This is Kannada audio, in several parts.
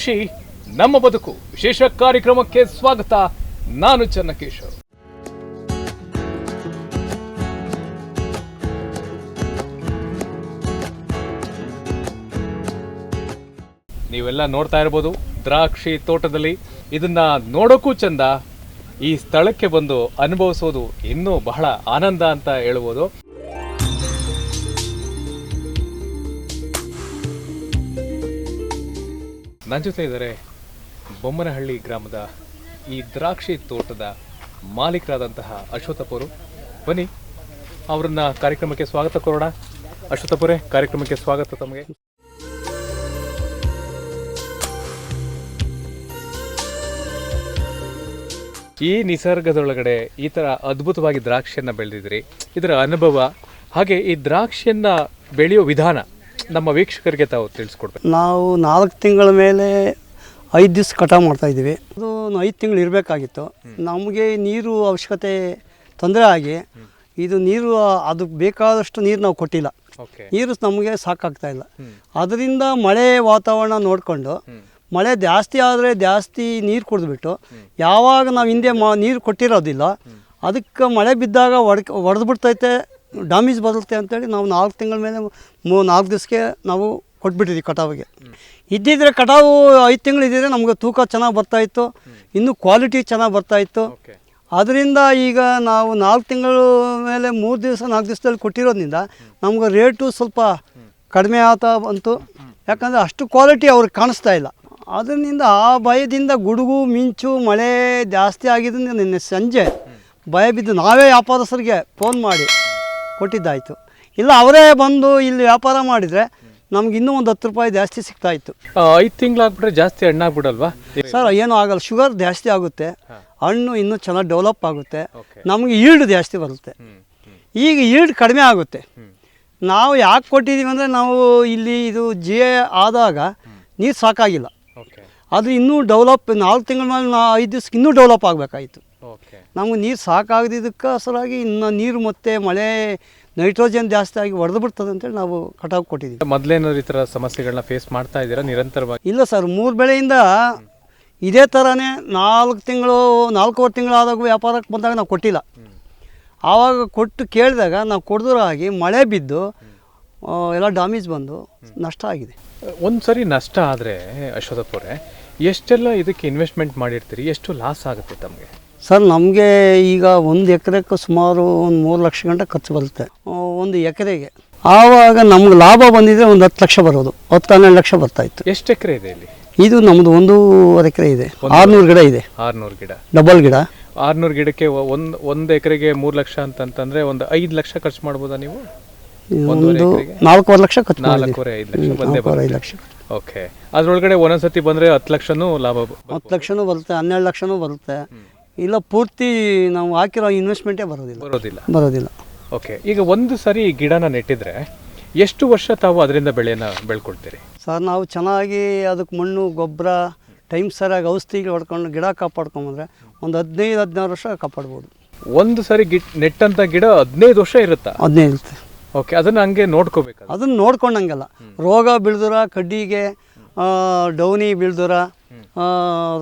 ಕೃಷಿ ನಮ್ಮ ಬದುಕು ವಿಶೇಷ ಕಾರ್ಯಕ್ರಮಕ್ಕೆ ಸ್ವಾಗತ. ನಾನು ಚನ್ನಕೇಶವ್. ನೀವೆಲ್ಲ ನೋಡ್ತಾ ಇರ್ಬೋದು ದ್ರಾಕ್ಷಿ ತೋಟದಲ್ಲಿ. ಇದನ್ನ ನೋಡೋಕ್ಕೂ ಚಂದ. ಈ ಸ್ಥಳಕ್ಕೆ ಬಂದು ಅನುಭವಿಸೋದು ಇನ್ನೂ ಬಹಳ ಆನಂದ ಅಂತ ಹೇಳ್ಬೋದು. ನನ್ನ ಜೊತೆ ಇದ್ದಾರೆ ಬೊಮ್ಮನಹಳ್ಳಿ ಗ್ರಾಮದ ಈ ದ್ರಾಕ್ಷಿ ತೋಟದ ಮಾಲೀಕರಾದಂತಹ ಅಶ್ವಥಪುರು ಬನ್ನಿ, ಅವರನ್ನ ಕಾರ್ಯಕ್ರಮಕ್ಕೆ ಸ್ವಾಗತ ಕೋರೋಣ ಅಶ್ವಥಪುರೇ ಕಾರ್ಯಕ್ರಮಕ್ಕೆ ಸ್ವಾಗತ ತಮಗೆ. ಈ ನಿಸರ್ಗದೊಳಗಡೆ ಈ ತರ ಅದ್ಭುತವಾಗಿ ದ್ರಾಕ್ಷಿಯನ್ನ ಬೆಳೆದಿದ್ರಿ ಇದರ ಅನುಭವ, ಹಾಗೆ ಈ ದ್ರಾಕ್ಷಿಯನ್ನ ಬೆಳೆಯೋ ವಿಧಾನ. ನಮ್ಮ ವೀಕ್ಷಕರಿಗೆ ತಾವು ತಿಳಿಸ್ಕೊಡ್ಬೇಕು. ನಾವು ನಾಲ್ಕು ತಿಂಗಳ ಮೇಲೆ ಐದು ದಿವ್ಸ ಕಟಾವು ಮಾಡ್ತಾಯಿದ್ದೀವಿ ಅದು ಐದು ತಿಂಗಳು ಇರಬೇಕಾಗಿತ್ತು. ನಮಗೆ ನೀರು ಅವಶ್ಯಕತೆ ತೊಂದರೆ ಆಗಿ ಇದು ನೀರು ಅದಕ್ಕೆ ಬೇಕಾದಷ್ಟು ನೀರು ನಾವು ಕೊಟ್ಟಿಲ್ಲ. ನೀರು ನಮಗೆ ಸಾಕಾಗ್ತಾ ಇಲ್ಲ. ಅದರಿಂದ ಮಳೆ ವಾತಾವರಣ ನೋಡಿಕೊಂಡು ಮಳೆ ಜಾಸ್ತಿ ಆದರೆ ಜಾಸ್ತಿ ನೀರು ಕುಡಿದ್ಬಿಟ್ಟು ಯಾವಾಗ ನಾವು ಹಿಂದೆ ಮ ನೀರು ಕೊಟ್ಟಿರೋದಿಲ್ಲ ಅದಕ್ಕೆ ಮಳೆ ಬಿದ್ದಾಗ ಒಡ್ ಒಡೆದು ಬಿಡ್ತೈತೆ ಡ್ಯಾಮೇಜ್ ಬರುತ್ತೆ ಅಂತೇಳಿ ನಾವು ನಾಲ್ಕು ತಿಂಗಳ ಮೇಲೆ ಮೂ ನಾಲ್ಕು ದಿವಸಕ್ಕೆ ನಾವು ಕೊಟ್ಬಿಟ್ಟಿದ್ವಿ ಕಟಾವಿಗೆ. ಇದ್ದಿದ್ರೆ ಕಟಾವು ಐದು ತಿಂಗಳು ಇದ್ದಿದ್ರೆ ನಮಗೆ ತೂಕ ಚೆನ್ನಾಗಿ ಬರ್ತಾಯಿತ್ತು ಇನ್ನೂ ಕ್ವಾಲಿಟಿ ಚೆನ್ನಾಗಿ ಬರ್ತಾಯಿತ್ತು ಅದರಿಂದ ಈಗ ನಾವು ನಾಲ್ಕು ತಿಂಗಳು ಮೇಲೆ ಮೂರು ದಿವಸ ನಾಲ್ಕು ದಿವಸದಲ್ಲಿ ಕೊಟ್ಟಿರೋದ್ರಿಂದ ನಮ್ಗೆ ರೇಟು ಸ್ವಲ್ಪ ಕಡಿಮೆ ಆಗ್ತಾ ಬಂತು. ಯಾಕಂದರೆ ಅಷ್ಟು ಕ್ವಾಲಿಟಿ ಅವ್ರಿಗೆ ಕಾಣಿಸ್ತಾ ಇಲ್ಲ. ಅದರಿಂದ ಆ ಭಯದಿಂದ ಗುಡುಗು ಮಿಂಚು ಮಳೆ ಜಾಸ್ತಿ ಆಗಿದ್ದರಿಂದ ನಿನ್ನೆ ಸಂಜೆ ಭಯ ಬಿದ್ದು ನಾವೇ ವ್ಯಾಪಾರಸ್ಥರಿಗೆ ಫೋನ್ ಮಾಡಿ ಕೊಟ್ಟಿದ್ದಾಯಿತು. ಇಲ್ಲ ಅವರೇ ಬಂದು ಇಲ್ಲಿ ವ್ಯಾಪಾರ ಮಾಡಿದರೆ ನಮ್ಗೆ ಇನ್ನೂ ಒಂದು ಹತ್ತು ರೂಪಾಯಿ ಜಾಸ್ತಿ ಸಿಗ್ತಾ ಇತ್ತು ಐದು ತಿಂಗಳಾಗ್ಬಿಟ್ರೆ ಜಾಸ್ತಿ ಹಣ್ಣಾಗ್ಬಿಡಲ್ವಾ ಸರ್ ಏನೂ ಆಗಲ್ಲ. ಶುಗರ್ ಜಾಸ್ತಿ ಆಗುತ್ತೆ. ಹಣ್ಣು ಇನ್ನೂ ಚೆನ್ನಾಗಿ ಡೆವಲಪ್ ಆಗುತ್ತೆ. ನಮಗೆ ಈಲ್ಡ್ ಜಾಸ್ತಿ ಬರುತ್ತೆ. ಈಗ ಈಲ್ಡ್ ಕಡಿಮೆ ಆಗುತ್ತೆ. ನಾವು ಯಾಕೆ ಕೊಟ್ಟಿದ್ದೀವಿ ಅಂದರೆ ನಾವು ಇಲ್ಲಿ ಇದು ಜಿ ಎ ಆದಾಗ ನೀರು ಸಾಕಾಗಿಲ್ಲ. ಅದು ಇನ್ನೂ ಡೆವಲಪ್ ನಾಲ್ಕು ತಿಂಗಳ ಮೇಲೆ ನಾ ಐದು ದಿವ್ಸಕ್ಕೆ ಇನ್ನೂ ಡೆವಲಪ್ ಆಗಬೇಕಾಯಿತು. ನಮಗೆ ನೀರು ಸಾಕಾಗದಿದ್ದಕ್ಕೆ ಸಲುವಾಗಿ ಇನ್ನು ನೀರು ಮತ್ತೆ ಮಳೆ ನೈಟ್ರೋಜನ್ ಜಾಸ್ತಿ ಆಗಿ ಹೊಡೆದು ಬಿಡ್ತದೆ ಅಂತೇಳಿ ನಾವು ಕಟಾವು ಕೊಟ್ಟಿದ್ದೀವಿ. ಮೊದಲೇನೋ ಈ ಥರ ಸಮಸ್ಯೆಗಳನ್ನ ಫೇಸ್ ಮಾಡ್ತಾ ಇದ್ದೀರಾ? ನಿರಂತರವಾಗಿ? ಇಲ್ಲ ಸರ್ ಮೂರು ಬೆಳೆಯಿಂದ ಇದೇ ಥರನೇ ನಾಲ್ಕು ತಿಂಗಳು ನಾಲ್ಕೂವರೆ ತಿಂಗಳಾದಾಗ ವ್ಯಾಪಾರಕ್ಕೆ ಬಂದಾಗ ನಾವು ಕೊಟ್ಟಿಲ್ಲ. ಆವಾಗ ಕೊಟ್ಟು ಕೇಳಿದಾಗ ನಾವು ಕೊಡ್ದರಾಗಿ ಮಳೆ ಬಿದ್ದು ಎಲ್ಲ ಡ್ಯಾಮೇಜ್ ಬಂದು ನಷ್ಟ ಆಗಿದೆ. ಒಂದು ಸರಿ ನಷ್ಟ ಆದರೆ ಅಶ್ವಥಪುರೆ ಎಷ್ಟೆಲ್ಲ ಇದಕ್ಕೆ ಇನ್ವೆಸ್ಟ್ಮೆಂಟ್ ಮಾಡಿರ್ತೀರಿ? ಎಷ್ಟು ಲಾಸ್ ಆಗುತ್ತೆ ತಮಗೆ? ಸರ್ ನಮಗೆ ಈಗ ಒಂದು ಎಕರೆಗೆ ಸುಮಾರು ಒಂದು ಮೂರು ಲಕ್ಷ ಗಂಟೆ ಖರ್ಚು ಬರುತ್ತೆ. ಒಂದು ಎಕರೆಗೆ. ಆವಾಗ ನಮ್ಗೆ ಲಾಭ ಬಂದಿದ್ರೆ ಒಂದು ಹತ್ತು ಲಕ್ಷ ಬರೋದು. ಹತ್ತು ಹನ್ನೆರಡು ಲಕ್ಷ ಬರ್ತಾಯಿತ್ತು ಎಷ್ಟು ಎಕರೆ ಇದೆ ಇಲ್ಲಿ? ಇದು ನಮ್ಮದು ಒಂದೂವರೆ ಎಕರೆ ಇದೆ. ಆರುನೂರು ಗಿಡ ಇದೆ. ಆರ್ನೂರು ಗಿಡ. ಡಬಲ್ ಗಿಡ. ಆರ್ನೂರು ಗಿಡಕ್ಕೆ ಒಂದು ಒಂದ್ ಎಕರೆಗೆ ಮೂರು ಲಕ್ಷ ಅಂತಂತಂದ್ರೆ ಒಂದು ಐದು ಲಕ್ಷ ಖರ್ಚು ಮಾಡ್ಬೋದಾ ನೀವು? ಒಂದು? ನಾಲ್ಕೂವರೆ ಲಕ್ಷ ಖರ್ಚು ನಾಲ್ಕೂವರೆ ಐದು ಲಕ್ಷ. ಬಂದೇ ಐದು ಲಕ್ಷ ಓಕೆ. ಅದ್ರೊಳಗಡೆ ಒಂದೊಂದ್ಸತಿ ಬಂದ್ರೆ ಹತ್ತು ಲಕ್ಷನೂ ಲಾಭ ಬ- ಹತ್ತು ಲಕ್ಷನೂ ಬರುತ್ತೆ ಹನ್ನೆರಡು ಲಕ್ಷನೂ ಬರುತ್ತೆ. ಇಲ್ಲ ಪೂರ್ತಿ ನಾವು ಹಾಕಿರೋ ಇನ್ವೆಸ್ಟ್ಮೆಂಟೇ ಬರೋದಿಲ್ಲ. ಬರೋದಿಲ್ಲ. ಬರೋದಿಲ್ಲ. ಓಕೆ ಈಗ ಒಂದು ಸರಿ ಗಿಡನ ನೆಟ್ಟಿದ್ರೆ ಎಷ್ಟು ವರ್ಷ ತಾವು ಅದರಿಂದ ಬೆಳೆಯನ್ನು ಬೆಳ್ಕೊಳ್ತೀರಿ? ಸರ್ ನಾವು ಚೆನ್ನಾಗಿ ಅದಕ್ಕೆ ಮಣ್ಣು ಗೊಬ್ಬರ ಟೈಮ್ ಸರಿಯಾಗಿ ಔಷಧಿಗಳು ಹೊಡ್ಕೊಂಡು ಗಿಡ ಕಾಪಾಡ್ಕೊಂಬಂದ್ರೆ ಒಂದು ಹದಿನೈದು ಹದಿನಾರು ವರ್ಷ ಕಾಪಾಡ್ಬೋದು. ಒಂದು ಸರಿ ಗಿಟ್ ನೆಟ್ಟಂತ ಗಿಡ ಹದಿನೈದು ವರ್ಷ ಇರುತ್ತಾ? ಹದಿನೈದು ಇರುತ್ತೆ. ಓಕೆ ಅದನ್ನ ಹಂಗೆ ನೋಡ್ಕೋಬೇಕು? ಅದನ್ನು ನೋಡ್ಕೊಂಡಂಗೆಲ್ಲ. ರೋಗ ಬೀಳ್ದಿರ ಕಡ್ಡಿಗೆ ಡೌನಿ ಬೀಳ್ದರ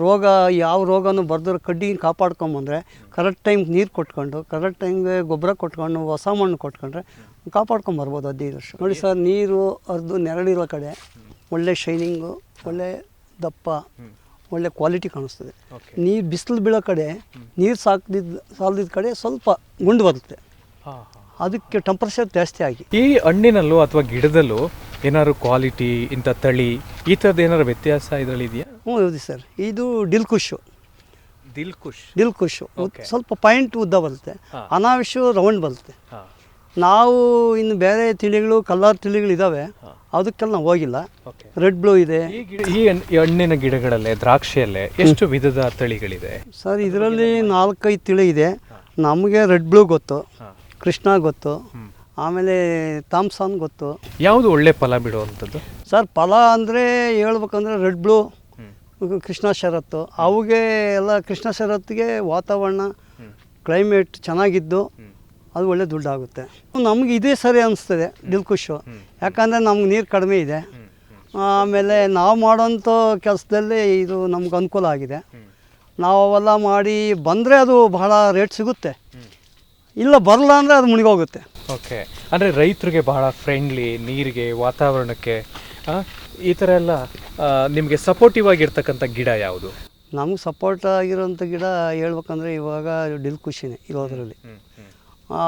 ರೋಗ ಯಾವ ರೋಗನೂ ಬರ್ದಿರೋ ಕಡ್ಡಿ ಕಾಪಾಡ್ಕೊಂಬಂದ್ರೆ ಕರೆಕ್ಟ್ ಟೈಮ್ಗೆ ನೀರು ಕೊಟ್ಕೊಂಡು ಕರೆಕ್ಟ್ ಟೈಮ್ಗೆ ಗೊಬ್ಬರ ಕೊಟ್ಕೊಂಡು ಹೊಸ ಮಣ್ಣು ಕೊಟ್ಕೊಂಡ್ರೆ ಕಾಪಾಡ್ಕೊಂಬರ್ಬೋದು ಹದಿನೈದು ವರ್ಷ. ನೋಡಿ ಸರ್ ನೀರು ಅರ್ದು ನೆರಳಿರೋ ಕಡೆ ಒಳ್ಳೆ ಶೈನಿಂಗು ಒಳ್ಳೆ ದಪ್ಪ ಒಳ್ಳೆ ಕ್ವಾಲಿಟಿ ಕಾಣಿಸ್ತದೆ. ನೀರು ಬಿಸಿಲು ಬೀಳೋ ಕಡೆ ನೀರು ಸಾಕ್ದಿದ್ದ ಸಾಲದಿದ್ದ ಕಡೆ ಸ್ವಲ್ಪ ಗುಂಡು ಬರುತ್ತೆ. ಅದಕ್ಕೆ ಟೆಂಪ್ರೇಚರ್ ಜಾಸ್ತಿ ಆಗಿ. ಈ ಹಣ್ಣಿನಲ್ಲೂ ಅಥವಾ ಗಿಡದಲ್ಲೂ ಏನಾದ್ರು ಕ್ವಾಲಿಟಿ ಇಂಥ ತಳಿ ಈ ಥರದ್ದು ಏನಾದ್ರು ವ್ಯತ್ಯಾಸ ಇದರಲ್ಲಿ ಇದೆಯಾ? ಹ್ಞೂ ಹೌದು ಸರ್. ಇದು ಡಿಲ್ಕುಷು ದಿಲ್ ಖುಷ್ ಡಿಲ್ಕುಷು. ಸ್ವಲ್ಪ ಪಾಯಿಂಟ್ ಉದ್ದ ಬರುತ್ತೆ. ಅನಾವಶ್ಯ ರೌಂಡ್ ಬರುತ್ತೆ. ನಾವು ಇನ್ನು ಬೇರೆ ತಿಳಿಗಳು ಕಲರ್ ತಿಳಿಗಳು ಇದ್ದಾವೆ ಅದಕ್ಕೆಲ್ಲ ನಾವು ಹೋಗಿಲ್ಲ. ರೆಡ್ ಬ್ಲೂ ಇದೆ. ಈ ಈ ಹಣ್- ಈ ಹಣ್ಣಿನ ಗಿಡಗಳಲ್ಲೇ ದ್ರಾಕ್ಷಿಯಲ್ಲೇ ಎಷ್ಟು ವಿಧದ ತಳಿಗಳಿದೆ? ಸರ್ ಇದರಲ್ಲಿ ನಾಲ್ಕೈದು ತಿಳಿ ಇದೆ. ನಮಗೆ ರೆಡ್ ಬ್ಲೂ ಗೊತ್ತು. ಕೃಷ್ಣ ಗೊತ್ತು. ಆಮೇಲೆ ಥಾಮ್ಸನ್ ಗೊತ್ತು. ಯಾವುದು ಒಳ್ಳೆ ಫಲ ಬಿಡುವಂಥದ್ದು? ಸರ್ ಫಲ ಅಂದರೆ ಹೇಳ್ಬೇಕಂದ್ರೆ ರೆಡ್ ಬ್ಲೂ ಕೃಷ್ಣ ಶರತ್ತು. ಅವಗೆ ಎಲ್ಲ ಕೃಷ್ಣ ಶರತ್ಗೆ ವಾತಾವರಣ ಕ್ಲೈಮೇಟ್ ಚೆನ್ನಾಗಿದ್ದು ಅದು ಒಳ್ಳೆ ದುಡ್ಡಾಗುತ್ತೆ ನಮ್ಗೆ ಇದೇ ಸರಿ ಅನಿಸ್ತದೆ ದಿಲ್ಕುಷು ಯಾಕಂದರೆ ನಮ್ಗೆ ನೀರು ಕಡಿಮೆ ಇದೆ. ಆಮೇಲೆ ನಾವು ಮಾಡೋಂಥ ಕೆಲಸದಲ್ಲಿ ಇದು ನಮ್ಗೆ ಅನುಕೂಲ ಆಗಿದೆ. ನಾವು ಅವೆಲ್ಲ ಮಾಡಿ ಬಂದರೆ ಅದು ಬಹಳ ರೇಟ್ ಸಿಗುತ್ತೆ. ಇಲ್ಲ ಬರಲ್ಲ ಅಂದರೆ ಅದು ಮುಳುಗೋಗುತ್ತೆ. ಓಕೆ. ಅಂದರೆ ರೈತರಿಗೆ ಬಹಳ ಫ್ರೆಂಡ್ಲಿ ನೀರಿಗೆ ವಾತಾವರಣಕ್ಕೆ ಆ, ಈ ಥರ ಎಲ್ಲ ನಿಮಗೆ ಸಪೋರ್ಟಿವ್ ಆಗಿರ್ತಕ್ಕಂಥ ಗಿಡ ಯಾವುದು? ನಮ್ಗೆ ಸಪೋರ್ಟ್ ಆಗಿರೋಂಥ ಗಿಡ ಹೇಳ್ಬೇಕಂದ್ರೆ ಇವಾಗ ಡಿಲ್ ಖುಷಿನೇ ಇರೋದ್ರಲ್ಲಿ ಹ್ಮ್.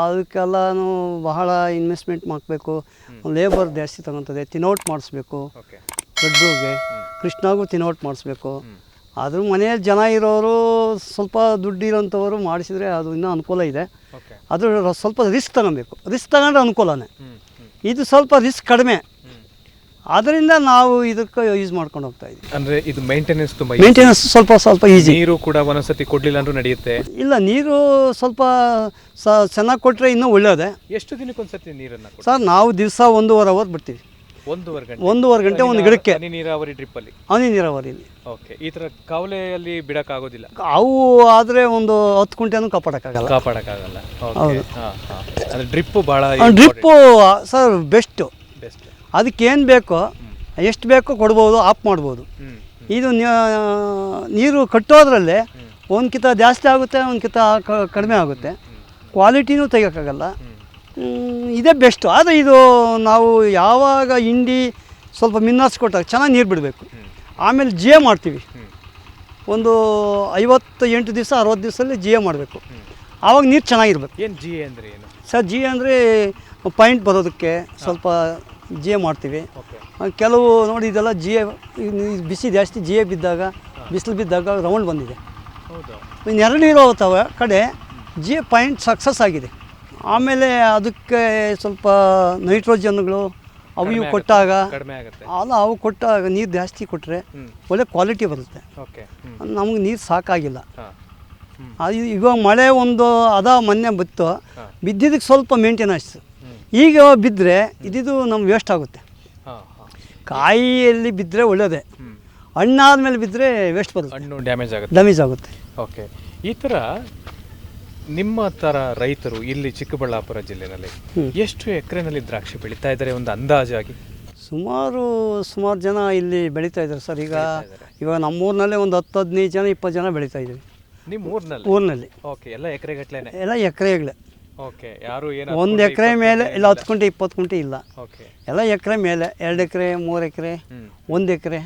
ಅದಕ್ಕೆಲ್ಲನೂ ಬಹಳ ಇನ್ವೆಸ್ಟ್ಮೆಂಟ್ ಮಾಡಬೇಕು. ಲೇಬರ್ ಜಾಸ್ತಿ ತಗೊತದೆ ತಿನೌಟ್ ಮಾಡಿಸ್ಬೇಕು. ಓಕೆ. ಕೃಷ್ಣಾಗೂ ತಿನೌಟ್ ಮಾಡಿಸ್ಬೇಕು. ಅದ್ರ ಮನೆಯಲ್ಲಿ ಜನ ಇರೋರು ಸ್ವಲ್ಪ ದುಡ್ಡು ಮಾಡಿಸಿದರೆ ಅದು ಇನ್ನೂ ಅನುಕೂಲ ಇದೆ. ಅದು ಸ್ವಲ್ಪ ರಿಸ್ಕ್ ತಗೊಬೇಕು. ರಿಸ್ಕ್ ತಗೊಂಡ್ರೆ ಅನುಕೂಲನೇ. ಇದು ಸ್ವಲ್ಪ ರಿಸ್ಕ್ ಕಡಿಮೆ. ಅದರಿಂದ ನಾವು ಇದಕ್ಕೆ ಯೂಸ್ ಮಾಡ್ಕೊಂಡು ಹೋಗ್ತಾ ಇದ್ದೀವಿ ಅಂದರೆ ಇದು ಮೇಂಟೆನೆನ್ಸ್ ತುಂಬ ಮೇಂಟೆನೆನ್ಸ್ ಸ್ವಲ್ಪ ಸ್ವಲ್ಪ ಈಸಿ ನೀರು ಕೂಡ ಒಂದೊಂದ್ಸತಿ ಕೊಡಲಿಲ್ಲ ಅಂದ್ರೂ ನಡೆಯುತ್ತೆ. ಇಲ್ಲ ನೀರು ಸ್ವಲ್ಪ ಸ ಚೆನ್ನಾಗಿ ಕೊಟ್ಟರೆ ಇನ್ನೂ ಒಳ್ಳೆಯದೇ ಎಷ್ಟು ದಿನಕ್ಕೊಂದ್ಸತಿ ನೀರನ್ನ? ಸರ್ ನಾವು ದಿವಸ ಒಂದೂವರೆ ಅವರ್ ಬಿಡ್ತೀವಿ ಒಂದೂವರೆ ಗಂಟೆ. ಒಂದೂವರೆ ಗಂಟೆ ಒಂದು ಗಿಡಕ್ಕೆ. ಹನಿ ನೀರಾವರಿ ಡ್ರಿಪ್ ಅಲ್ಲಿ ಹನಿ ನೀರಾವರಿಲಿ ಓಕೆ ಈ ತರ ಕವಲೆಯಲ್ಲಿ ಬಿಡಕ್ ಆಗೋದಿಲ್ಲ ಅವು ಆದರೆ ಒಂದು ಹತ್ತು ಕುಂಟೆನೂ ಕಾಪಾಡೋಕ್ಕಾಗಲ್ಲ. ಕಾಪಾಡಕ್ಕಾಗಲ್ಲ. ಓಕೆ ಹಾ ಹಾ. ಅಂದ್ರೆ ಡ್ರಿಪ್ ಬಹಳ ಡ್ರಿಪ್ಪು ಸರ್ ಬೆಸ್ಟು ಬೆಸ್ಟ್ ಅದಕ್ಕೆ ಏನು ಬೇಕೋ ಎಷ್ಟು ಬೇಕೋ ಕೊಡ್ಬೋದು ಆಫ್ ಮಾಡ್ಬೋದು. ಇದು ನೀರು ಕಟ್ಟೋದ್ರಲ್ಲೇ ಒಂದ್ಕಿತ ಜಾಸ್ತಿ ಆಗುತ್ತೆ ಒಂದು ಕಿತ ಕಡಿಮೆ ಆಗುತ್ತೆ. ಕ್ವಾಲಿಟಿನೂ ತೆಗಿಯೋಕ್ಕಾಗಲ್ಲ. ಇದೇ ಬೆಸ್ಟು. ಆದರೆ ಇದು ನಾವು ಯಾವಾಗ ಹಿಂಡಿ ಸ್ವಲ್ಪ ಮಿನ್ನಾಸ್ ಕೊಟ್ಟಾಗ ಚೆನ್ನಾಗಿ ನೀರು ಬಿಡಬೇಕು. ಆಮೇಲೆ ಜಿ ಎ ಮಾಡ್ತೀವಿ. ಒಂದು ಐವತ್ತು ಎಂಟು ದಿವಸ ಅರವತ್ತು ದಿವಸದಲ್ಲಿ ಜಿ ಎ ಮಾಡಬೇಕು. ಆವಾಗ ನೀರು ಚೆನ್ನಾಗಿರ್ಬೇಕು. ಏನು ಜಿ ಎ ಏನು? ಸರ್ ಜಿ ಅಂದರೆ ಪಾಯಿಂಟ್ ಬರೋದಕ್ಕೆ ಸ್ವಲ್ಪ ಜಿ ಎ ಮಾಡ್ತೀವಿ ಕೆಲವು ನೋಡಿ ಇದೆಲ್ಲ ಜಿ ಎ ಬಿಸಿ ಜಾಸ್ತಿ ಜಿ ಎ ಬಿದ್ದಾಗ ಬಿಸಿಲು ಬಿದ್ದಾಗ ರೌಂಡ್ ಬಂದಿದೆ. ಇನ್ನೆರಡು ಇರೋ ಕಡೆ. ಜಿ ಎ ಪಾಯಿಂಟ್ ಸಕ್ಸಸ್ ಆಗಿದೆ. ಆಮೇಲೆ ಅದಕ್ಕೆ ಸ್ವಲ್ಪ ನೈಟ್ರೋಜನ್ಗಳು ಅವು ಇವು ಕೊಟ್ಟಾಗ ಕಡಿಮೆ ಆಗುತ್ತೆ. ಅಲ್ಲ ಅವು ಕೊಟ್ಟಾಗ ನೀರು ಜಾಸ್ತಿ ಕೊಟ್ಟರೆ ಒಳ್ಳೆ ಕ್ವಾಲಿಟಿ ಬರುತ್ತೆ. ಓಕೆ. ನಮಗೆ ನೀರು ಸಾಕಾಗಿಲ್ಲ. ಅದು ಇವಾಗ ಮಳೆ ಒಂದು ಅದ ಮೊನ್ನೆ ಬಿತ್ತು. ಬಿದ್ದಿದ್ದಕ್ಕೆ ಸ್ವಲ್ಪ ಮೇಂಟೆನೆನ್ಸ್ ಈಗ ಬಿದ್ದರೆ ಇದಿದು ನಮ್ಗೆ ವೇಸ್ಟ್ ಆಗುತ್ತೆ. ಕಾಯಿಯಲ್ಲಿ ಬಿದ್ದರೆ ಒಳ್ಳೆಯದೇ ಹಣ್ಣಾದ ಮೇಲೆ ಬಿದ್ದರೆ ವೇಸ್ಟ್ ಬರುತ್ತೆ. ಹಣ್ಣು ಡ್ಯಾಮೇಜ್ ಆಗುತ್ತೆ. ಡ್ಯಾಮೇಜ್ ಆಗುತ್ತೆ. ಓಕೆ. ಈ ಥರ ನಿಮ್ಮ ತರ ರೈತರು ಇಲ್ಲಿ ಚಿಕ್ಕಬಳ್ಳಾಪುರ ಜಿಲ್ಲೆನಲ್ಲಿ ಎಷ್ಟು ಎಕರೆನಲ್ಲಿ ದ್ರಾಕ್ಷಿ ಬೆಳೀತಾ ಇದ್ದಾರೆ ಒಂದು ಅಂದಾಜಾಗಿ? ಸುಮಾರು ಸುಮಾರು ಜನ ಇಲ್ಲಿ ಬೆಳೀತಾ ಇದ್ದಾರೆ ಸರ್. ಈಗ ಇವಾಗ ನಮ್ಮೂರಿನಲ್ಲೇ ಒಂದು ಹತ್ತು ಹದಿನೈದು ಜನ ಇಪ್ಪತ್ತು ಜನ ಬೆಳೀತಾ ಇದ್ದೀವಿ. ನಿಮ್ಮ ಊರಿನಲ್ಲಿ. ಊರಿನಲ್ಲಿ ಓಕೆ ಎಲ್ಲ ಎಕರೆಗಟ್ಟಲೆ ಎಲ್ಲ ಎಕರೆಗಳೇ ಓಕೆ ಯಾರು ಏನು ಒಂದು ಎಕರೆ ಮೇಲೆ ಇಲ್ಲ ಹತ್ತು ಕುಂಟೆ ಇಪ್ಪತ್ತು ಕುಂಟೆ ಇಲ್ಲ. ಓಕೆ. ಎಲ್ಲ ಎಕರೆ ಮೇಲೆ ಎರಡು ಎಕರೆ ಮೂರು ಎಕರೆ ಒಂದು ಎಕರೆ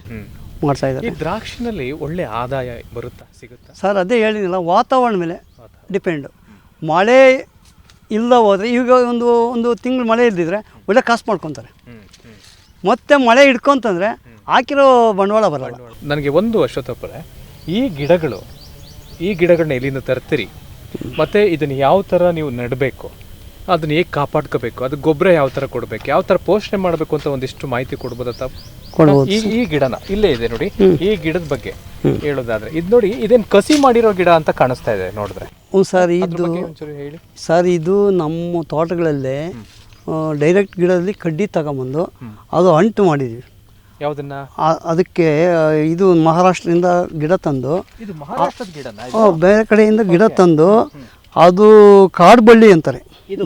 ಮಾಡ್ತಾ ಈ ಇದ್ದಾರೆ ದ್ರಾಕ್ಷಿನಲ್ಲಿ ಒಳ್ಳೆ ಆದಾಯ ಬರುತ್ತಾ ಸಿಗುತ್ತಾ? ಸರ್ ಅದೇ ಹೇಳಿದಿಲ್ಲ ವಾತಾವರಣ ಮೇಲೆ. ಡಿಪೆಂಡು. ಮಳೆ ಇಲ್ಲ ಹೋದರೆ ಈಗ ಒಂದು ಒಂದು ತಿಂಗಳು ಮಳೆ ಇಲ್ದಿದ್ರೆ ಒಳ್ಳೆ ಕಾಸು ಮಾಡ್ಕೊತಾರೆ. ಮತ್ತೆ ಮಳೆ ಹಿಡ್ಕೊಂತಂದ್ರೆ ಹಾಕಿರೋ ಬಂಡವಾಳ ಬರಲ್ಲ. ನನಗೆ ಒಂದು ಅಶ್ವತ್ಥಪ್ಪರೆ ಈ ಗಿಡಗಳು ಈ ಗಿಡಗಳನ್ನ ಎಲ್ಲಿಂದ ತರ್ತೀರಿ? ಮತ್ತೆ ಇದನ್ನು ಯಾವ ಥರ ನೀವು ನೆಡಬೇಕು? ಅದನ್ನ ಹೇಗೆ ಕಾಪಾಡ್ಕೋಬೇಕು? ಅದು ಗೊಬ್ಬರ ಯಾವ ಥರ ಕೊಡಬೇಕು? ಯಾವ ಥರ ಪೋಷಣೆ ಮಾಡಬೇಕು ಅಂತ ಒಂದಿಷ್ಟು ಮಾಹಿತಿ ಕೊಡ್ಬೋದಾ ತಾವು? ಈ ಈ ಗಿಡನ ಇಲ್ಲೇ ಇದೆ ನೋಡಿ ಈ ಗಿಡದ ಬಗ್ಗೆ ಹೇಳೋದಾದ್ರೆ. ಇದು ನೋಡಿ ಇದೇನು ಕಸಿ ಮಾಡಿರೋ ಗಿಡ ಅಂತ ಕಾಣಿಸ್ತಾ ಇದೆ ನೋಡಿದ್ರೆ. ಹ್ಞೂ ಸರ್ ಇದು ಬಗ್ಗೆ ಒಂಚೂರು ಹೇಳಿ. ಸರ್ ಇದು ನಮ್ಮ ತೋಟಗಳಲ್ಲೇ ಡೈರೆಕ್ಟ್ ಗಿಡದಲ್ಲಿ ಕಡ್ಡಿ ತಗೊಂಬಂದು ಅದು ಅಂಟು ಮಾಡಿದ್ವಿ. ಯಾವುದನ್ನ? ಆ- ಅದಕ್ಕೆ ಇದು ಮಹಾರಾಷ್ಟ್ರದಿಂದ ಗಿಡ ತಂದು ಇದು ಮಹಾರಾಷ್ಟ್ರದ ಗಿಡನ ಆ, ಬೇರೆ ಕಡೆಯಿಂದ ಗಿಡ ತಂದು ಅದು ಕಾಡು ಬಳ್ಳಿ ಅಂತಾರೆ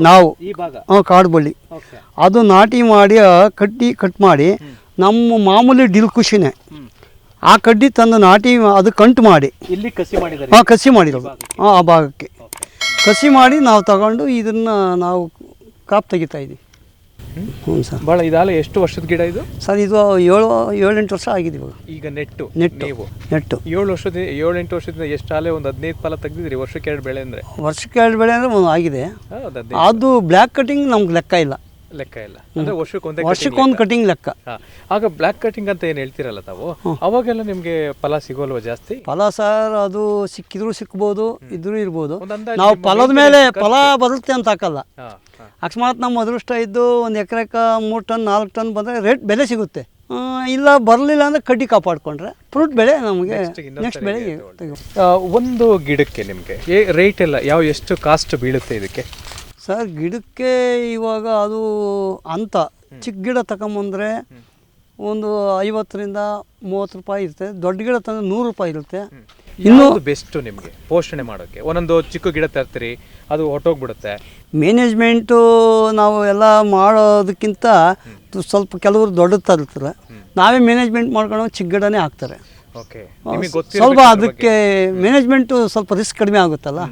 ನಾವು. ಈ ಭಾಗ? ಕಾಡು ಬಳ್ಳಿ ಓಕೆ ಅದು ನಾಟಿ ಮಾಡಿ ಕಟ್ಟಿ ಕಡ್ಡಿ ಕಟ್ ಮಾಡಿ ನಮ್ಮ ಮಾಮೂಲಿ ಡಿಲ್ ಖುಷಿನೇ ಆ ಕಡ್ಡಿ ತಂದು ನಾಟಿ ಅದು ಕಂಟು ಮಾಡಿ. ಇಲ್ಲಿ ಕಸಿ ಮಾಡಿದ್ದಾರೆ. ಹಾಂ ಕಸಿ ಮಾಡಿರೋದು. ಹಾಂ ಆ ಭಾಗಕ್ಕೆ. ಕಸಿ ಮಾಡಿ ನಾವು ತಗೊಂಡು ಇದನ್ನು ನಾವು ಕಾಪ್ ತೆಗಿತಾ ಇದ್ದೀವಿ ಹ್ಞೂ ಸರ್. ಭಾಳ ಇದಾಲ ಎಷ್ಟು ವರ್ಷದ ಗಿಡ ಇದು? ಸರ್ ಇದು ಏಳು ಏಳೆಂಟು ವರ್ಷ ಆಗಿದೆ ಇವಾಗ. ಈಗ ನೆಟ್ಟು ನೆಟ್ಟು ನೀವು. ನೆಟ್ಟು. ಏಳು ವರ್ಷದ ಏಳೆಂಟು ವರ್ಷದಿಂದ ಎಷ್ಟು ಆಲೆ ಒಂದು ಹದಿನೈದು ಫಲ ತೆಗ್ದಿದ್ರಿ ವರ್ಷಕ್ಕೆ ಎರಡು ಬೆಳೆ ಅಂದ್ರೆ? ವರ್ಷಕ್ಕೆ ಎರಡು ಬೆಳೆ ಅಂದರೆ ಒಂದು ಆಗಿದೆ. ಅದು ಬ್ಲ್ಯಾಕ್ ಕಟಿಂಗ್ ನಮ್ಗೆ ಲೆಕ್ಕ ಇಲ್ಲ. ಲೆಕ್ಕ ಇಲ್ಲ. ಅಂದ್ರೆ ವರ್ಷಕ್ಕೊಂದೇ ವರ್ಷಕ್ಕೊಂದು ಕಟಿಂಗ್ ಲೆಕ್ಕ. ಆಗ ಬ್ಲ್ಯಾಕ್ ಕಟಿಂಗ್ ಅಂತ ಏನು ಹೇಳ್ತೀರಲ್ಲ ತಾವು? ಅವಾಗೆಲ್ಲ ನಿಮಗೆ ಫಲ ಸಿಗೋಲ್ವಾ ಜಾಸ್ತಿ? ಫಲ ಸರ್ ಅದು ಸಿಕ್ಕಿದ್ರು ಸಿಕ್ಬೋದು ಇದ್ರೂ ಇರ್ಬೋದು. ನಾವು ಫಲದ ಮೇಲೆ ಫಲ ಬರುತ್ತೆ ಅಂತ ಹಾಕಲ್ಲ. ಅಕಸ್ಮಾತ್ ನಮ್ಮ ಅದೃಷ್ಟ ಇದ್ದು ಒಂದು ಎಕರೆಕ ಮೂರು ಟನ್ ನಾಲ್ಕು ಟನ್ ಬಂದರೆ ರೇಟ್ ಬೆಲೆ ಸಿಗುತ್ತೆ. ಇಲ್ಲ ಬರಲಿಲ್ಲ ಅಂದರೆ ಕಡ್ಡಿ ಕಾಪಾಡ್ಕೊಂಡ್ರೆ ಫ್ರೂಟ್ ಬೆಳೆ ನಮಗೆ ನೆಕ್ಸ್ಟ್ ಬೆಳೆ ಒಂದು ಗಿಡಕ್ಕೆ ನಿಮಗೆ ರೇಟ್ ಎಲ್ಲ ಯಾವ ಎಷ್ಟು ಕಾಸ್ಟ್ ಬೀಳುತ್ತೆ ಇದಕ್ಕೆ? ಸರ್ ಗಿಡಕ್ಕೆ ಇವಾಗ ಅದು ಅಂತ ಚಿಕ್ಕ ಗಿಡ ತಗೊಂಬಂದ್ರೆ ಒಂದು ಐವತ್ತರಿಂದ ಮೂವತ್ತು ರೂಪಾಯಿ ಇರುತ್ತೆ. ದೊಡ್ಡ ಗಿಡ ತಂದ್ರೆ ನೂರು ರೂಪಾಯಿ ಇರುತ್ತೆ. ಇನ್ನು ಬೆಸ್ಟ್ ನಿಮಗೆ ಪೋಷಣೆ ಮಾಡೋಕ್ಕೆ ಒಂದೊಂದು ಚಿಕ್ಕ ಗಿಡ ತರ್ತೀರಿ ಅದು ಹೊಟ್ಟೋಗ್ಬಿಡುತ್ತೆ ಮ್ಯಾನೇಜ್ಮೆಂಟು ನಾವು ಎಲ್ಲ ಮಾಡೋದಕ್ಕಿಂತ ಸ್ವಲ್ಪ ಕೆಲವರು ದೊಡ್ಡದು ತರ್ತಾರೆ. ನಾವೇ ಮ್ಯಾನೇಜ್ಮೆಂಟ್ ಮಾಡ್ಕೊಂಡು ಚಿಕ್ಕ ಗಿಡನೇ ಹಾಕ್ತಾರೆ. ಓಕೆ ಸ್ವಲ್ಪ ಅದಕ್ಕೆ ಮ್ಯಾನೇಜ್ಮೆಂಟು ಸ್ವಲ್ಪ ರಿಸ್ಕ್ ಕಡಿಮೆ ಆಗುತ್ತಲ್ಲ?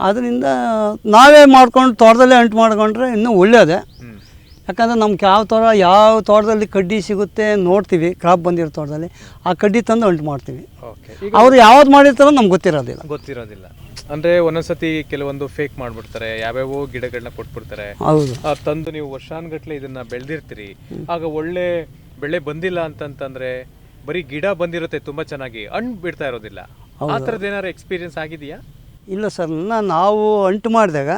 ಅದರಿಂದ ನಾವೇ ಮಾಡ್ಕೊಂಡು ತೋಟದಲ್ಲೇ ಅಂಟು ಮಾಡ್ಕೊಂಡ್ರೆ ಇನ್ನೂ ಒಳ್ಳೆಯದೇ ಯಾಕಂದರೆ ನಮ್ಗೆ ಯಾವ ಥರ ಯಾವ ತೋಟದಲ್ಲಿ ಕಡ್ಡಿ ಸಿಗುತ್ತೆ ನೋಡ್ತೀವಿ ಕ್ರಾಪ್ ಬಂದಿರೋ ತೋಟದಲ್ಲಿ ಆ ಕಡ್ಡಿ ತಂದು ಅಂಟು ಮಾಡ್ತೀವಿ. ಅವ್ರು ಯಾವ್ದು ಮಾಡಿರ್ತಾರೋ ನಮ್ಗೆ ಗೊತ್ತಿರೋದಿಲ್ಲ. ಗೊತ್ತಿರೋದಿಲ್ಲ. ಅಂದ್ರೆ ಒಂದೊಂದ್ಸತಿ ಕೆಲವೊಂದು ಫೇಕ್ ಮಾಡ್ಬಿಡ್ತಾರೆ ಯಾವ್ಯಾವೋ ಗಿಡಗಳನ್ನ ಕೊಟ್ಬಿಡ್ತಾರೆ. ಹೌದು. ತಂದು ನೀವು ವರ್ಷಾನ್ಗಟ್ಲೆ ಇದನ್ನ ಬೆಳೆದಿರ್ತೀರಿ. ಆಗ ಒಳ್ಳೆ ಬೆಳೆ ಬಂದಿಲ್ಲ ಅಂತಂತಂದ್ರೆ ಬರೀ ಗಿಡ ಬಂದಿರುತ್ತೆ ತುಂಬಾ ಚೆನ್ನಾಗಿ ಹಣ್ಣು ಬಿಡ್ತಾ ಇರೋದಿಲ್ಲ. ಆ ಥರದ್ದು ಏನಾದ್ರು ಎಕ್ಸ್ಪೀರಿಯನ್ಸ್ ಆಗಿದೆಯಾ? ಇಲ್ಲ ಸರ್ ನಾವು ಅಂಟು ಮಾಡಿದಾಗ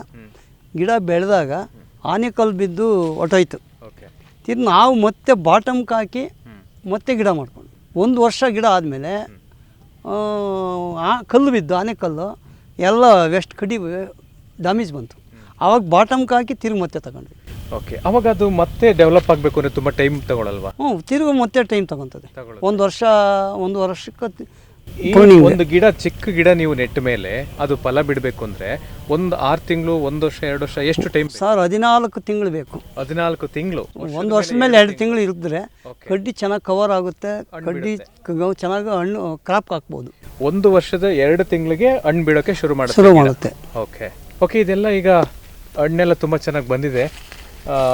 ಗಿಡ ಬೆಳೆದಾಗ ಆನೆಕಲ್ಲು ಬಿದ್ದು ಹೊಟ್ಟೋಯ್ತು ತಿರ್ಗಿ ನಾವು ಮತ್ತೆ ಬಾಟಮ್ಗೆ ಹಾಕಿ ಮತ್ತೆ ಗಿಡ ಮಾಡ್ಕೊಂಡು ಒಂದು ವರ್ಷ ಗಿಡ ಆದಮೇಲೆ ಆ ಕಲ್ಲು ಬಿದ್ದು ಆನೆಕಲ್ಲು ಎಲ್ಲ ವೆಸ್ಟ್ ಕಡಿ ಡ್ಯಾಮೇಜ್ ಬಂತು. ಆವಾಗ ಬಾಟಮ್ಗೆ ಹಾಕಿ ತಿರುಗಿ ಮತ್ತೆ ತಗೊಂಡ್ವಿ. ಓಕೆ. ಅವಾಗ ಅದು ಮತ್ತೆ ಡೆವಲಪ್ ಆಗಬೇಕು ಅಂದರೆ ತುಂಬ ಟೈಮ್ ತಗೊಳ್ಳಲ್ವಾ ಹ್ಞೂ ತಿರುಗಿ ಮತ್ತೆ ಟೈಮ್ ತಗೊತದೆ ಒಂದು ವರ್ಷ ಒಂದು ವರ್ಷಕ್ಕೆ ಈ ಒಂದು ಗಿಡ ಚಿಕ್ಕ ಗಿಡ ನೀವು ನೆಟ್ಟ ಮೇಲೆ ಅದು ಫಲ ಬಿಡಬೇಕು ಅಂದ್ರೆ ಒಂದು ಆರು ತಿಂಗಳು ಒಂದು ವರ್ಷ ಎರಡು ವರ್ಷ ಎಷ್ಟು ಟೈಮ್ ಸರ್ ಹದಿನಾಲ್ಕು ತಿಂಗಳು ಬೇಕು. ಹದಿನಾಲ್ಕು ತಿಂಗಳು. ಒಂದು ವರ್ಷದ ಮೇಲೆ ಎರಡು ತಿಂಗಳು. ಇರಿದ್ರೆ. ಕಡ್ಡಿ ಚೆನ್ನಾಗಿ ಕವರ್ ಆಗುತ್ತೆ ಕಡ್ಡಿ ಚೆನ್ನಾಗಿ ಹಣ್ಣು ಕ್ರಾಪ್ ಹಾಕ್ಬೋದು. ಒಂದು ವರ್ಷದ ಎರಡು ತಿಂಗಳಿಗೆ ಹಣ್ಣು ಬಿಡೋಕೆ ಶುರು ಮಾಡುತ್ತೆ ಶುರು. ಮಾಡುತ್ತೆ. ಓಕೆ ಓಕೆ ಇದೆಲ್ಲ ಈಗ ಹಣ್ಣೆಲ್ಲ ತುಂಬಾ ಚೆನ್ನಾಗಿ ಬಂದಿದೆ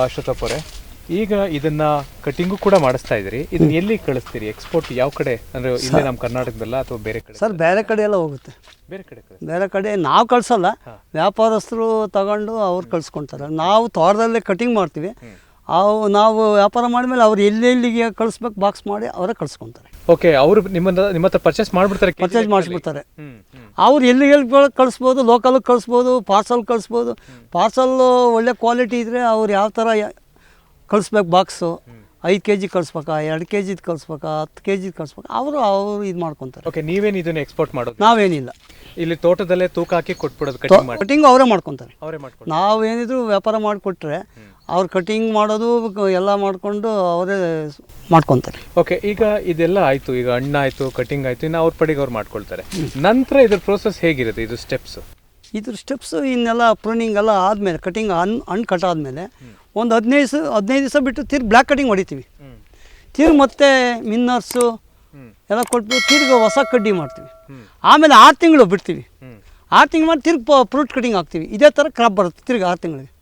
ಅಶ್ವಥಪ್ಪ ಅವರೇ ಈಗ ಇದನ್ನ ಕಟಿಂಗು ಕೂಡ ಮಾಡಿಸ್ತಾ ಇದ್ದೀರಿ. ಇದನ್ನ ಎಲ್ಲಿ ಕಳಿಸ್ತೀರಿ? ಎಕ್ಸ್ಪೋರ್ಟ್ ಯಾವ ಕಡೆ? ಅಂದ್ರೆ ಇಲ್ಲೇ ನಮ್ಮ ಕರ್ನಾಟಕದಲ್ಲ ಅಥವಾ ಬೇರೆ ಕಡೆ? ಸರ್ ಬೇರೆ ಕಡೆ ಎಲ್ಲ ಹೋಗುತ್ತೆ. ಬೇರೆ ಕಡೆ? ಬೇರೆ ಕಡೆ ನಾವು ಕಳಿಸಲ್ಲ. ವ್ಯಾಪಾರಸ್ಥರು ತಗೊಂಡು ಅವ್ರು ಕಳ್ಸ್ಕೊಂತಾರೆ. ನಾವು ತೋಟದಲ್ಲೇ ಕಟಿಂಗ್ ಮಾಡ್ತೀವಿ. ಅವು ನಾವು ವ್ಯಾಪಾರ ಮಾಡಿದ್ಮೇಲೆ ಅವ್ರು ಎಲ್ಲೆಲ್ಲಿಗೆ ಕಳಿಸ್ಬೇಕು ಬಾಕ್ಸ್ ಮಾಡಿ ಅವರೇ ಕಳ್ಸ್ಕೊತಾರೆ. ಓಕೆ ಅವರು ನಿಮ್ಮನ್ನ ನಿಮ್ಮ ಹತ್ರ ಪರ್ಚೇಸ್ ಮಾಡಿಬಿಡ್ತಾರೆ ಪರ್ಚೇಸ್? ಮಾಡಿಸ್ಬಿಡ್ತಾರೆ ಅವ್ರು ಎಲ್ಲಿ ಎಲ್ಲಿ ಕಳಿಸ್ಬೋದು ಲೋಕಲ್ಗೆ ಕಳಿಸ್ಬೋದು ಪಾರ್ಸಲ್ ಕಳಿಸ್ಬೋದು. ಪಾರ್ಸಲ್ಲು ಒಳ್ಳೆ ಕ್ವಾಲಿಟಿ ಇದ್ದರೆ ಅವ್ರು ಯಾವ ಥರ ಕಳಿಸ್ಬೇಕು ಬಾಕ್ಸು. ಐದು ಕೆ ಜಿ ಕಳಿಸ್ಬೇಕಾ ಎರಡು ಕೆ ಜಿದು ಕಳಿಸ್ಬೇಕಾ ಹತ್ತು ಕೆ ಜಿದು ಕಳಿಸ್ಬೇಕಾ ಅವರು ಅವರು ಇದು ಮಾಡ್ಕೊತಾರೆ. ಓಕೆ ನೀವೇನು ಇದನ್ನ ಎಕ್ಸ್ಪೋರ್ಟ್ ಮಾಡೋದು? ನಾವೇನಿಲ್ಲ. ಇಲ್ಲಿ ತೋಟದಲ್ಲೇ ತೂಕ ಹಾಕಿ ಕೊಟ್ಬಿಡೋದು ಕಟಿಂಗ್ ಮಾಡಿ. ಕಟಿಂಗ್ ಅವರೇ ಮಾಡ್ಕೊತಾರೆ. ಅವರೇ ಮಾಡ್ಕೊಂಡು ನಾವೇನಿದ್ರು ವ್ಯಾಪಾರ ಮಾಡಿಕೊಟ್ರೆ ಅವ್ರು ಕಟಿಂಗ್ ಮಾಡೋದು ಎಲ್ಲ ಮಾಡಿಕೊಂಡು ಅವರೇ ಮಾಡ್ಕೊತಾರೆ. ಓಕೆ ಈಗ ಇದೆಲ್ಲ ಆಯಿತು ಈಗ ಹಣ್ಣಾಯ್ತು ಕಟಿಂಗ್ ಆಯಿತು ಇನ್ನು ಅವ್ರ ಪಡೆಗೆ ಅವ್ರು ಮಾಡ್ಕೊಳ್ತಾರೆ. ನಂತರ ಇದ್ರ ಪ್ರೋಸೆಸ್ ಹೇಗಿರುತ್ತೆ ಇದು ಸ್ಟೆಪ್ಸು ಇದ್ರ ಸ್ಟೆಪ್ಸು ಇನ್ನೆಲ್ಲ ಪ್ರೂನಿಂಗ್ ಎಲ್ಲ ಆದಮೇಲೆ ಕಟಿಂಗ್ ಹಣ್ಣು ಹಣ್ಣು ಕಟ್ಟಾದ್ಮೇಲೆ ಒಂದು ಹದಿನೈದು ದಿವಸ ಹದಿನೈದು ದಿವಸ ಬಿಟ್ಟು ತಿರ್ಗಿ ಬ್ಲ್ಯಾಕ್ ಕಟಿಂಗ್ ಹೊಡಿತೀವಿ. ತಿರ್ಗಿ ಮತ್ತೆ ಮಿನ್ನರ್ಸು ಎಲ್ಲ ಕೊಟ್ಬಿಟ್ಟು ತಿರ್ಗಿ ಹೊಸ ಕಡ್ಡಿ ಮಾಡ್ತೀವಿ. ಆಮೇಲೆ ಆರು ತಿಂಗಳು ಬಿಡ್ತೀವಿ. ಆರು ತಿಂಗಳು ಮಾಡಿ ತಿರ್ಗಿ ಫ್ರೂಟ್ ಕಟಿಂಗ್ ಹಾಕ್ತೀವಿ. ಇದೇ ಥರ ಕ್ರಾಪ್ ಬರುತ್ತೆ ತಿರ್ಗಿ ಆರು ತಿಂಗಳಿಗೆ.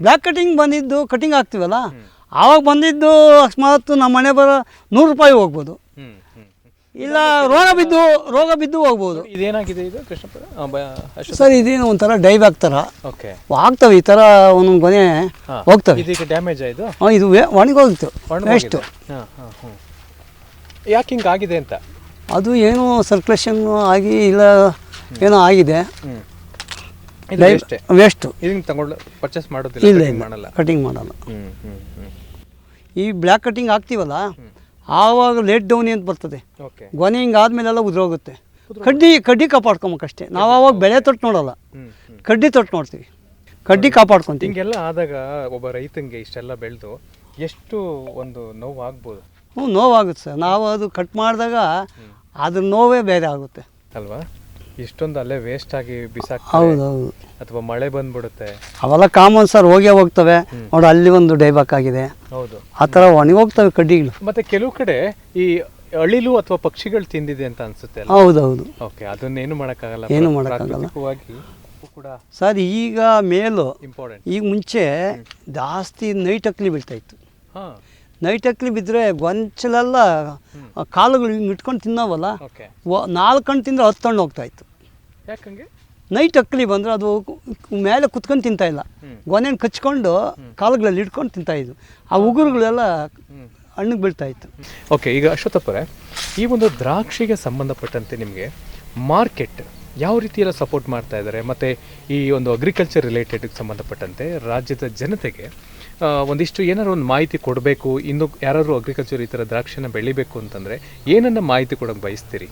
ಬ್ಲ್ಯಾಕ್ ಕಟಿಂಗ್ ಬಂದಿದ್ದು ಕಟಿಂಗ್ ಹಾಕ್ತೀವಲ್ಲ? ಆವಾಗ ಬಂದಿದ್ದು ಅಕಸ್ಮಾತ್ ನಮ್ಮ ಮನೆ ಬರೋ ನೂರು ರೂಪಾಯಿ ಹೋಗ್ಬೋದು. ಇಲ್ಲ ರೋಗ ಬಿದ್ದು ರೋಗ ಬಿದ್ದು ಹೋಗ್ಬೋದು. ಇದೇನಾಗಿದೆ ಇದು ಕೃಷ್ಣಪ್ಪ? ಸರ್ ಇದೇನು ಒಂಥರ ಡೈವ್ ಆಗ್ತಾರ? ಓಕೆ. ಆಗ್ತವೆ ಈ ಥರ ಒಂದೊಂದು ಕೊನೆ. ಹೋಗ್ತವೆ. ಇದೀಗ ಡ್ಯಾಮೇಜ್ ಆಯಿತು ಹಾಂ ಇದು ಒಣಗೋಗಿತ್ತು ಎಷ್ಟು ಯಾಕೆ ಹಿಂಗೆ ಆಗಿದೆ ಅಂತ? ಅದು ಏನು ಸರ್ಕ್ಯುಲೇಷನ್ ಆಗಿ ಇಲ್ಲ ಏನೋ ಆಗಿದೆ. ವೇಸ್ಟು ಇದನ್ನ ತಗೊಂಡು ಪರ್ಚೇಸ್ ಮಾಡೋದಿಲ್ಲ ಇಲ್ಲ ಮಾಡಲ್ಲ. ಕಟಿಂಗ್ ಮಾಡಲ್ಲ. ಈ ಬ್ಲ್ಯಾಕ್ ಕಟಿಂಗ್ ಹಾಕ್ತೀವಲ್ಲ ಆವಾಗ ಲೇಟ್ ಡೌನಿ ಅಂತ ಬರ್ತದೆ. ಓಕೆ ಗೊನೆ ಹಿಂಗೆ ಆದಮೇಲೆಲ್ಲ ಉದುರೋಗುತ್ತೆ. ಕಡ್ಡಿ ಕಡ್ಡಿ ಕಾಪಾಡ್ಕೊಬೇಕಷ್ಟೇ ನಾವು ಆವಾಗ ಬೆಳೆ ತೊಟ್ಟು ನೋಡಲ್ಲ. ಕಡ್ಡಿ ತೊಟ್ಟು ನೋಡ್ತೀವಿ. ಕಡ್ಡಿ ಕಾಪಾಡ್ಕೊತೀವಿ. ಹಿಂಗೆಲ್ಲ ಆದಾಗ ಒಬ್ಬ ರೈತಂಗೆ ಇಷ್ಟೆಲ್ಲ ಬೆಳೆದು ಎಷ್ಟು ಒಂದು ನೋವು ಆಗ್ಬೋದು ಹ್ಞೂ ನೋವಾಗುತ್ತೆ ಸರ್. ನಾವು ಅದು ಕಟ್ ಮಾಡಿದಾಗ ಅದ್ರ ನೋವೇ ಬೇರೆ ಆಗುತ್ತೆ. ಅಲ್ವಾ? ಇಷ್ಟೊಂದು ಅಲ್ಲೇ ವೇಸ್ಟ್ ಆಗಿ ಬಿಸಾಕ್ ಹೌದು ಹೌದು ಅಥವಾ ಮಳೆ ಬಂದ್ಬಿಡುತ್ತೆ. ಅವೆಲ್ಲ ಕಾಮನ್ ಸರ್ ಹೋಗೇ ಹೋಗ್ತವೆ. ನೋಡಿ ಅಲ್ಲಿ ಒಂದು ಡೈಬಾಕ್ ಆಗಿದೆ. ಹೌದು. ಆ ಥರ ಒಣಗಿ ಹೋಗ್ತವೆ ಕಡ್ಡಿಗಳು. ಮತ್ತೆ ಕೆಲವು ಕಡೆ ಈ ಅಳಿಲು ಅಥವಾ ಪಕ್ಷಿಗಳು ತಿಂದಿದೆ ಅಂತ ಅನ್ಸುತ್ತೆ ಹೌದೌದು. ಹೌದು ಹೌದು ಓಕೆ ಅದನ್ನೇನು ಮಾಡಕ್ಕಾಗಲ್ಲ. ಏನು ಮಾಡೋಕ್ಕಾಗಲ್ಲ. ಕೂಡ ಸರ್ ಈಗ ಮೇಲು ಇಂಪಾರ್ಟೆಂಟ್ ಈಗ ಮುಂಚೆ ಜಾಸ್ತಿ ನೈಟ್ ಅಕ್ಲಿ ಬೀಳ್ತಾ ಇತ್ತು. ಹಾ. ನೈಟ್ ಅಕ್ಲಿ ಬಿದ್ದರೆ ಗೊಂಚಲೆಲ್ಲ ಕಾಲುಗಳು ಹಿಂಗೆ ಇಟ್ಕೊಂಡು ತಿನ್ನೋವಲ್ಲ ನಾಲ್ಕು ಹಣ್ಣು ತಿಂದರೆ ಹತ್ತು ಹಣ್ಣು ಹೋಗ್ತಾ ಇತ್ತು. ಯಾಕಂಗೆ ನೈಟ್ ಅಕ್ಕಲಿ ಬಂದರೆ ಅದು ಮೇಲೆ ಕುತ್ಕೊಂಡು ತಿಂತಾ ಇಲ್ಲ. ಗೊನೆನ ಕಚ್ಕೊಂಡು ಕಾಲುಗಳಲ್ಲಿ ಇಟ್ಕೊಂಡು ತಿಂತಾ ಇದ್ವು. ಆ ಉಗುರುಗಳೆಲ್ಲ ಹಣ್ಣಿಗೆ ಬೀಳ್ತಾ ಇತ್ತು. ಓಕೆ ಈಗ ಅಶ್ವಥಪ್ಪರೇ ಈ ಒಂದು ದ್ರಾಕ್ಷಿಗೆ ಸಂಬಂಧಪಟ್ಟಂತೆ ನಿಮಗೆ ಮಾರ್ಕೆಟ್ ಯಾವ ರೀತಿಯೆಲ್ಲ ಎಲ್ಲ ಸಪೋರ್ಟ್ ಮಾಡ್ತಾ ಇದ್ದಾರೆ? ಮತ್ತು ಈ ಒಂದು ಅಗ್ರಿಕಲ್ಚರ್ ರಿಲೇಟೆಡ್ಗೆ ಸಂಬಂಧಪಟ್ಟಂತೆ ರಾಜ್ಯದ ಜನತೆಗೆ ಒಂದಿಷ್ಟು ಏನಾದ್ರು ಒಂದು ಮಾಹಿತಿ ಕೊಡಬೇಕು ಇನ್ನು ಯಾರಾದರೂ ಅಗ್ರಿಕಲ್ಚರ್ ಈ ಥರ ದ್ರಾಕ್ಷಿನ ಬೆಳಿಬೇಕು ಅಂತಂದರೆ ಏನನ್ನ ಮಾಹಿತಿ ಕೊಡೋಕ್ಕೆ ಬಯಸ್ತೀರಿ?